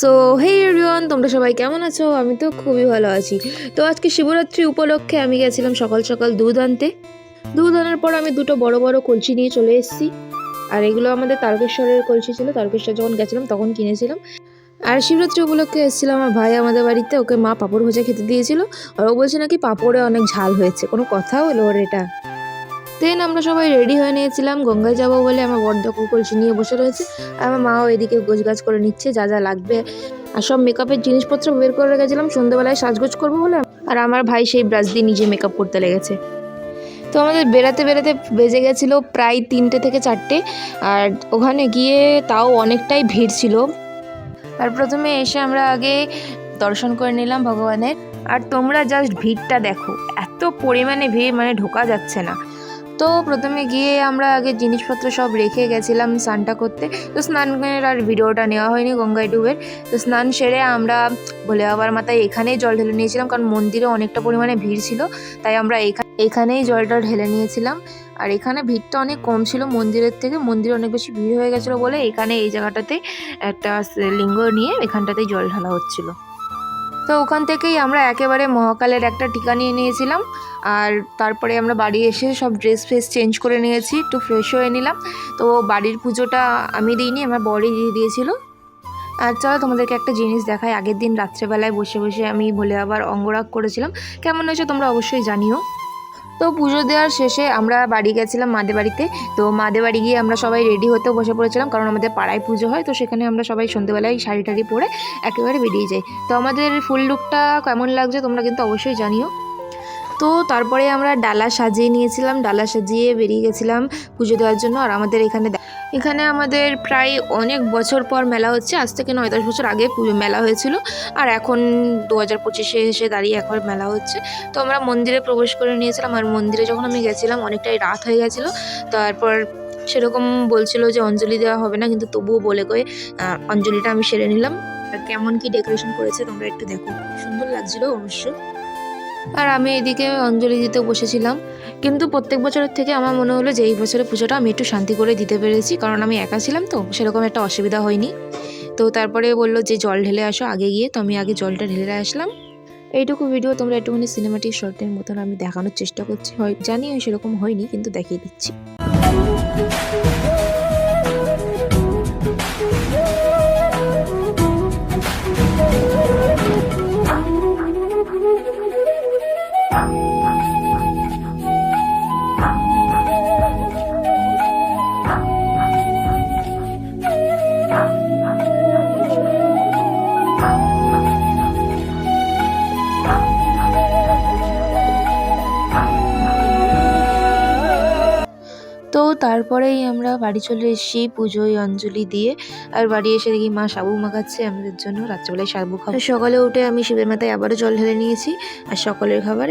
So hey everyone তোমরা সবাই কেমন আছো? আমি তো খুবই ভালো আছি। তো আজকে শিবরাত্রি উপলক্ষে আমি গেছিলাম সকাল সকাল দুধ আনতে। দুধ আনার পর আমি দুটো বড় বড় কলসি নিয়ে চলে এসেছি। আর এগুলো আমাদের তারকেশ্বরের কলসি ছিল। তারকেশ্বর যখন গেছিলাম তখন কিনেছিলাম। আর শিবরাত্রি উপলক্ষে এসেছিলাম আমার ভাই আমাদের বাড়িতে। ওকে মা পাঁপড় ভোজা খেতে দিয়েছিল। আর ও বলছে নাকি পাঁপড়ে অনেক ঝাল হয়েছে। কোনো কথা হলো ওর এটা। দেন আমরা সবাই রেডি হয়ে নিয়েছিলাম। গঙ্গায় যাব বলে আমার বড় কলসি নিয়ে বসে রয়েছে। আর আমার মাও এদিকে গোছগাছ করে নিচ্ছে, যা যা লাগবে। আর সব মেকআপের জিনিসপত্র বের করে রেখেছিলাম সন্ধ্যেবেলায় সাজগোজ করব বলে আর আমার ভাই সেই ব্রাশ দিয়ে নিজে মেকআপ করতে লেগেছে। তো আমাদের বেড়াতে বেড়াতে বেজে গেছিল প্রায় তিনটে থেকে চারটে। আর ওখানে গিয়ে তাও অনেকটাই ভিড় ছিল। আর প্রথমে এসে আমরা আগে দর্শন করে নিলাম ভগবানের। আর তোমরা জাস্ট ভিড়টা দেখো। এত পরিমাণে ভিড় মানে ঢোকা যাচ্ছে না। তো প্রথমে গিয়ে আমরা আগে জিনিসপত্র সব রেখে গেছিলাম স্নানটা করতে। তো স্নানের আর ভিডিওটা নেওয়া হয়নি গঙ্গায় ডুবের তো স্নান সেরে আমরা ভোলে বাবার মাথায় এখানেই জল ঢেলে নিয়েছিলাম, কারণ মন্দিরে অনেকটা পরিমাণে ভিড় ছিল। তাই আমরা এখা- এখানেই জলটা ঢেলে নিয়েছিলাম। আর এখানে ভিড়টা অনেক কম ছিল মন্দিরের থেকে। মন্দিরে অনেক বেশি ভিড় হয়ে গেছিল বলে এখানে এই জায়গাটাতে একটা লিঙ্গ নিয়ে এখানটাতেই জল ঢালা হচ্ছিল। তো ওখান থেকেই আমরা একেবারে মহাকালের একটা টিকা নিয়ে নিয়েছিলাম। আর তারপরে আমরা বাড়ি এসে সব ড্রেস ফ্রেস চেঞ্জ করে নিয়েছি, একটু ফ্রেশ হয়ে নিলাম। তো বাড়ির পুজোটা আমি দিইনি, আমার বডি দিয়ে দিয়েছিল। আর চলো তোমাদেরকে একটা জিনিস দেখাই। আগের দিন রাত্রেবেলায় বসে বসে আমি বলে আবার অঙ্গরাগ করেছিলাম। কেমন হয়েছে তোমরা অবশ্যই জানিও। তো পুজো দেওয়ার শেষে আমরা বাড়ি গেছিলাম মাদে বাড়িতে। তো মাদে বাড়ি গিয়ে আমরা সবাই রেডি হতে বসে পড়েছিলাম, কারণ আমাদের পাড়ায় পুজো হয়, তো সেখানে আমরা সবাই সন্ধ্যেবেলায় শাড়ি টাড়ি পরে একেবারে বেরিয়ে যাই। তো আমাদের ফুল লুকটা কেমন লাগছে তোমরা কিন্তু অবশ্যই জানিও। তো তারপরে আমরা ডালা সাজিয়ে নিয়েছিলাম, ডালা সাজিয়ে বেরিয়ে গেছিলাম পুজো দেওয়ার জন্য, আর আমাদের এখানে এখানে আমাদের প্রায় অনেক বছর পর মেলা হচ্ছে। আজ থেকে নয়, দশ বছর আগে মেলা হয়েছিল। আর এখন দু হাজার পঁচিশে এসে দাঁড়িয়ে একবার মেলা হচ্ছে। তো আমরা মন্দিরে প্রবেশ করে নিয়েছিলাম। আর মন্দিরে যখন আমি গেছিলাম, অনেকটাই রাত হয়ে গেছিল। তারপর সেরকম বলছিল যে অঞ্জলি দেওয়া হবে না, কিন্তু তবুও বলে কয়ে অঞ্জলিটা আমি সেরে নিলাম। কেমন কি ডেকোরেশন করেছে, তোমরা একটু দেখো। সুন্দর লাগছিল অবশ্য। আর আমি এদিকে অঞ্জলি দিতে বসেছিলাম। কিন্তু প্রত্যেক বছরের থেকে আমার মনে হলো যে এই বছরের পুজোটা আমি একটু শান্তি করে দিতে পেরেছি, কারণ আমি একা ছিলাম তো, সেরকম একটা অসুবিধা হয়নি। তো তারপরে বলল যে জল ঢেলে আসো আগে গিয়ে, তো আমি আগে জলটা ঢেলে আসলাম। এইটুকু ভিডিও তোমরা একটুখানি সিনেমাটিক শর্টের মতন আমি দেখানোর চেষ্টা করছি, হয় জানি সেরকম হয়নি, কিন্তু দেখিয়ে দিচ্ছি। তো তারপরেই আমরা বাড়ি চলে এসেছি পুজোয় অঞ্জলি দিয়ে। আর বাড়ি এসে দেখি মা সাবু মাখাচ্ছে আমাদের জন্য। রাত্রেবেলায় সাবু খাব। সকালে উঠে আমি শিবের মাথায় আবারও জল ঢেলে নিয়েছি। আর সকলের খাবার